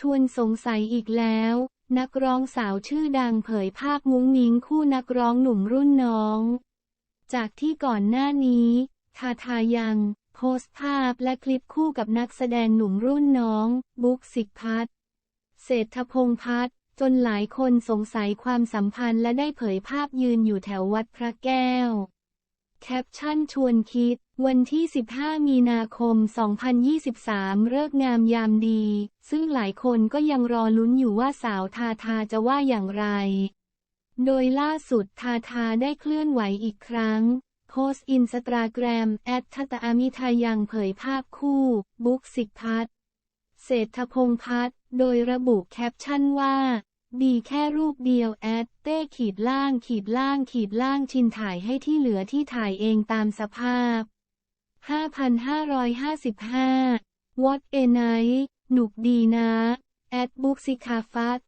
ชวนสงสัยอีกแล้ว นักร้องสาวชื่อดังเผยภาพมุ้งมิ้งคู่นักร้องหนุ่มรุ่นน้อง จากที่ก่อนหน้านี้ทาทายัง โพสต์ภาพและคลิปคู่กับนักแสดงหนุ่มรุ่นน้อง บุ๊กสิกพัฒเศรษฐพงษ์พัฒน์จนหลายคนสงสัยความสัมพันธ์และได้เผยภาพยืนอยู่แถววัดพระแก้ว แคปชั่นชวนคิด วันที่ 15 มีนาคม 2023 เลิกงามยามดี ซึ่งหลายคนก็ยังรอลุ้นอยู่ว่าสาวทาทาจะว่าอย่างไร โดยล่าสุดทาทาได้เคลื่อนไหวอีกครั้ง โพสต์อินสตาแกรมแอดทัตอามิทายังเผยภาพคู่บุ๊กสิกพัฒน์เศรษฐพงพัฒน์โดยระบุแคปชั่นว่า ดีแค่รูปเดียวแอดเต้ขีดล่างขีดล่างขีดล่างชินถ่ายให้ที่เหลือที่ถ่ายเองตามสภาพ 5,555 What a night หนุกดีนะ แอดบุ๊กสิคาฟัต